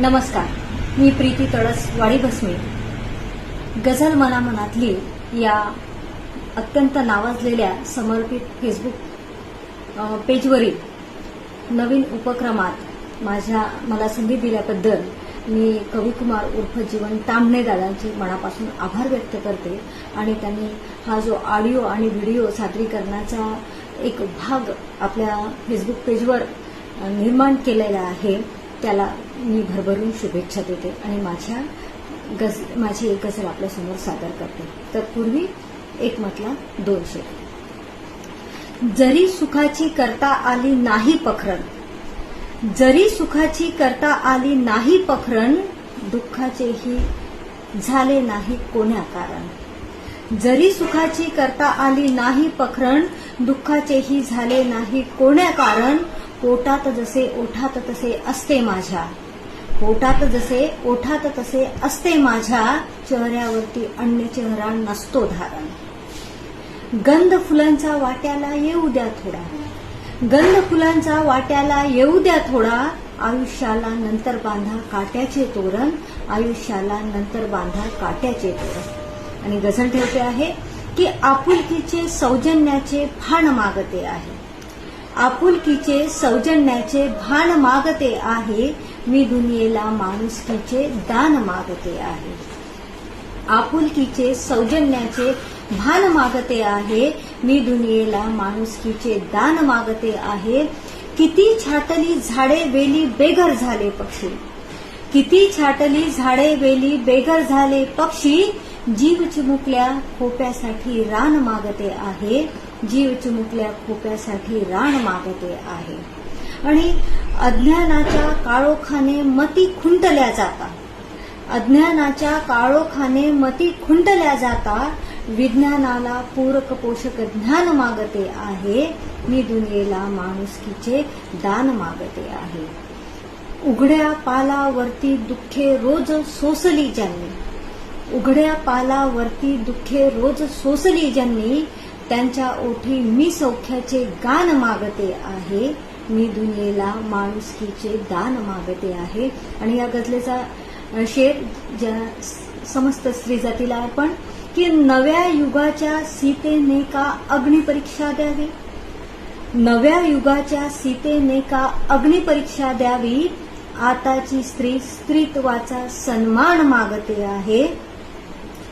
नमस्कार मी प्रीती तळस वाडी भस्मे. गझल मना मनातली या अत्यंत नावाजलेल्या समर्पित फेसबुक पेजवरील नवीन उपक्रमात माझ्या मला संधी दिल्याबद्दल मी कविकुमार उर्फ जीवन तांबणे दादांचे मनापासून आभार व्यक्त करते आणि त्यांनी हा जो ऑडिओ आणि व्हिडिओ सादरीकरणाचा एक भाग आपल्या फेसबुक पेजवर निर्माण केलेला आहे त्याला मी भरभरून शुभेच्छा देते आणि माझ्या गज माझी एक गजल आपल्यासमोर सादर करते. तर पूर्वी एक म्हटला दोन शेर जरी सुखाची करता आली नाही पखरण जरी सुखाची करता आली नाही पखरण दुःखाचेही झाले नाही कोण्या कारण. जरी सुखाची करता आली नाही पखरण दुःखाचेही झाले नाही कोण्या कारण पोटात जसे ओठात तसे असते माझ्या. पोटात जसे ओठात तसे असते माझ्या चेहऱ्यावरती अन्य चेहरा नसतो धारण. गंध फुलांचा वाट्याला येऊ द्या थोडा. गंध फुलांचा वाट्याला येऊ द्या थोडा. आयुष्याला नंतर बांधा काट्याचे तोरण. आयुष्याला नंतर बांधा काट्याचे तोरण. आणि गझल ठेवते आहे की आपुलकीचे सौजन्याचे भान मागते आहे. आपुलकीचे सौजन्याचे भान मागते आहे. मी दुनियेला माणुसकीचे दान मागते आहे. आपुलकीचे सौजन्याचे भान मागते आहे. मी दुनियेला माणुसकीचे दान मागते आहे. किती छाटली झाडे वेली बेघर झाले पक्षी. किती छाटली झाडे वेली बेघर झाले पक्षी. जीव चिमुकल्या खोप्यासाठी रान मागते आहे. जीव चुमुकल्या खोप्यासाठी रान मागते आहे. आणि अज्ञानाच्या काळोखाने मती खुंटल्या जातात अज्ञानाच्या काळोखाने मती खुंटल्या जाता विज्ञानाला पूरक पोषक ज्ञान मागते आहे. मी दुनियेला माणुसकीचे दान मागते आहे. उघड्या पालावरती दुःखे रोज सोसली ज्यांनी उघड्या पालावरती दुःखे रोज सोसली ज्यांनी त्यांच्या ओठी मी सौख्याचे गान मागते आहे. मी दुनियेला माणुसकीचे दान मागते आहे. आणि या गजलेचा शेर ज्या समस्त स्त्री जातीला अर्पण की नव्या युगाच्या सीतेने का अग्निपरीक्षा द्यावी? नव्या युगाच्या सीतेने का अग्निपरीक्षा द्यावी? आताची स्त्री स्त्रीत्वाचा सन्मान मागते आहे.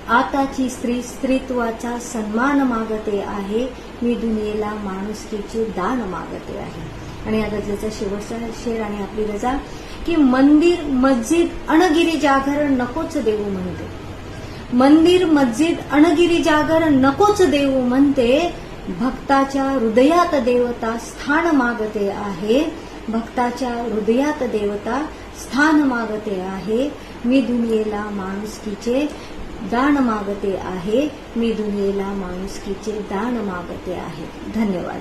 आताची स्त्री स्त्रीत्वाचा सन्मान मागते आहे. मी दुनियेला माणुसकीचे दान मागते आहे. आणि या गजलेचा शेवटचा शेर आणि आपली रजा की मंदिर मस्जिद अणगिरी जागर नकोच देऊ म्हणते. मंदिर मस्जिद अणगिरी जागर नकोच देऊ म्हणते. भक्ताच्या हृदयात देवता स्थान मागते आहे. भक्ताच्या हृदयात देवता स्थान मागते आहे. मी दुनियेला माणुसकीचे दान मागते आहे. मी दुनियेला माणुसकीचे दान मागते आहे. धन्यवाद.